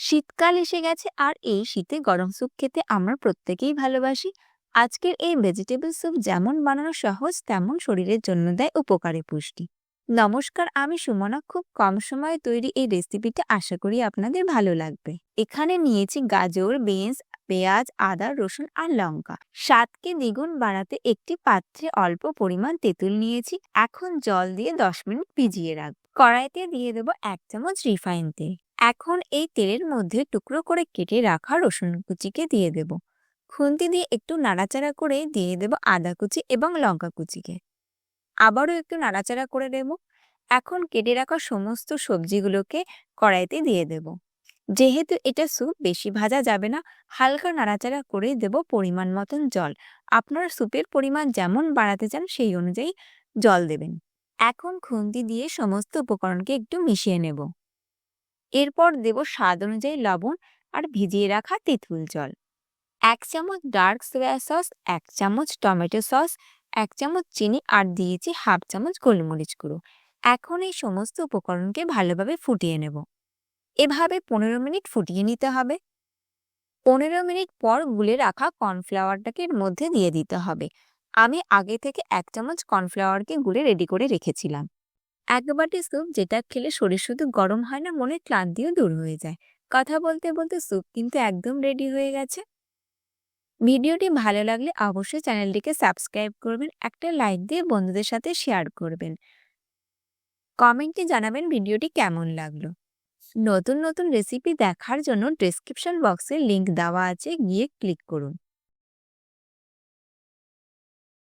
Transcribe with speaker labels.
Speaker 1: শীতকাল এসে গেছে আর এই শীতে গরম স্যুপ খেতে আমরা প্রত্যেকেই ভালোবাসি। আজকের এই ভেজিটেবল স্যুপ যেমন বানানো সহজ, তেমন শরীরের জন্য দেয় উপকারী পুষ্টি। নমস্কার, আমি সুমনা। খুব কম সময়ে তৈরি এই রেসিপিটা আশা করি আপনাদের ভালো লাগবে। এখানে নিয়েছি গাজর, বিনস, পেঁয়াজ, আদা, রসুন আর লঙ্কা। স্বাদকে দ্বিগুণ বাড়াতে একটি পাত্রে অল্প পরিমাণ তেঁতুল নিয়েছি। এখন জল দিয়ে দশ মিনিট ভিজিয়ে রাখব। কড়াইতে দিয়ে দেবো এক চামচ রিফাইন তেল। এখন এই তেলের মধ্যে টুকরো করে কেটে রাখা রসুন কুচিকে দিয়ে দেব। খুন্তি দিয়ে একটু নাড়াচাড়া করে দিয়ে দেব আদা কুচি এবং লঙ্কা কুচিকে। আবারও একটু নাড়াচাড়া করে দেব এখন কেটে রাখা সমস্ত সবজিগুলোকে কড়াইতে দিয়ে দেব। যেহেতু এটা স্যুপ, বেশি ভাজা যাবে না, হালকা নাড়াচাড়া করে দেব পরিমাণ মতন জল। আপনার স্যুপের পরিমাণ যেমন বাড়াতে চান সেই অনুযায়ী জল দেবেন। এখন খুন্তি দিয়ে সমস্ত উপকরণকে একটু মিশিয়ে নেব। এরপর দেব স্বাদ অনুযায়ী লবণ আর ভিজিয়ে রাখা তেঁতুল জল। এক চামচ ডার্ক সোয়া সস এক চামচ টমেটো সস এক চামচ চিনি আর দিয়েছি হাফ চামচ গোলমরিচ গুঁড়ো। এখন এই সমস্ত উপকরণকে ভালোভাবে ফুটিয়ে নেব। এভাবে পনেরো মিনিট ফুটিয়ে নিতে হবে। পনেরো মিনিট পর গুলে রাখা কর্নফ্লাওয়ারটাকে এর মধ্যে দিয়ে দিতে হবে। আমি আগে থেকে এক চামচ কর্নফ্লাওয়ারকে গুলে রেডি করে রেখেছিলাম। এক বাটি স্যুপ যেটা খেলে শরীর শুধু গরম হয় না, মনের ক্লান্তিও দূর হয়ে যায়। কথা বলতে বলতে স্যুপ কিন্তু একদম রেডি হয়ে গেছে। ভিডিওটি ভালো লাগলে অবশ্যই চ্যানেলটিকে সাবস্ক্রাইব করবেন, একটা লাইক দিয়ে বন্ধুদের সাথে শেয়ার করবেন। কমেন্টে জানাবেন ভিডিওটি কেমন লাগল। নতুন নতুন রেসিপি দেখার জন্য ডেসক্রিপশন বক্সে লিংক দেওয়া আছে, গিয়ে ক্লিক করুন।